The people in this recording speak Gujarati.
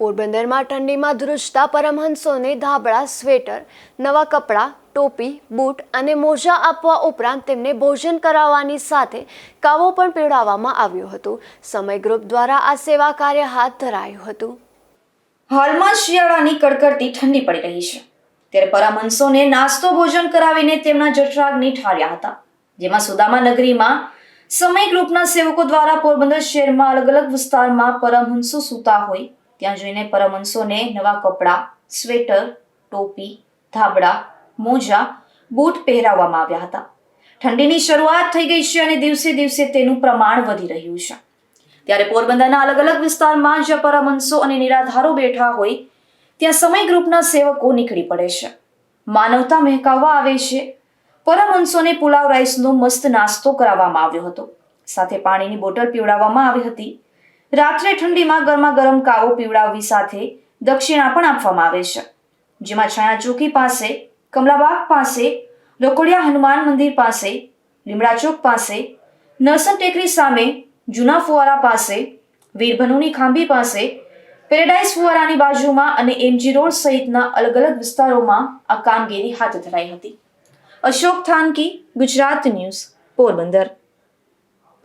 પોરબંદરમાં ઠંડીમાં ધ્રુજતા પરમહંસોને ધાબળા, સ્વેટર, નવા કપડાં, ટોપી, બૂટ અને મોજા આપવા ઉપરાંત તેમને ભોજન કરાવવાની સાથે કાવો પણ પીવડાવવામાં આવ્યો હતો. સમય ગ્રુપ દ્વારા આ સેવા કાર્ય હાથ ધરાયું હતું. હાલમાં શિયાળાની કડકડતી ઠંડી પડી રહી છે. ત્યારે પરમહંસોને નાસ્તો, ભોજન કરાવીને તેમના જઠરાગ્નિ ઠાર્યા હતા. જેમાં સુદામા નગરીમાં સમય ગ્રુપના સેવકો દ્વારા પોરબંદર શહેરમાં અલગ અલગ વિસ્તારમાં પરમહંસો સૂતા હોય ત્યાં જઈને પરમહંસોને નવા કપડાં, સ્વેટર, ટોપી, ધાબળા, મોજા, બૂટ પહેરાવવામાં આવ્યા હતા. ઠંડીની શરૂઆત થઈ ગઈ છે અને દિવસે દિવસે તેનું પ્રમાણ વધી રહ્યું છે. ત્યારે પોરબંદરના અલગ અલગ વિસ્તારમાં જ્યાં પરમહંસો અને નિરાધારો બેઠા હોય, ત્યાં સમય ગ્રુપના સેવકો નીકળી પડે છે. માનવતા મહેકાવવા આવે છે. પરમહંસોને પુલાવ રાઈસનો મસ્ત નાસ્તો કરાવવામાં આવ્યો હતો. સાથે પાણીની બોટલ પીવડાવવામાં આવી હતી. રાત્રે ઠંડીમાં ગરમા ગરમ કાવો પીવડાવવી સાથે દક્ષિણા પણ આપવામાં આવે છે. જેમાં છાયા ચોકી પાસે, કમલાબાગ પાસે રોકડિયા હનુમાન મંદિર પાસે, લીમડા ચોક પાસે, નરસન ટેકરી સામે, જૂના ફુવારા પાસે, વીરભનુની ખાંભી પાસે પેરેડાઇઝ ફુવારાની બાજુમાં અને એમજી રોડ સહિતના અલગ અલગ વિસ્તારોમાં આ કામગીરી હાથ ધરાઈ હતી. અશોક થાનકી, ગુજરાત ન્યૂઝ, પોરબંદર.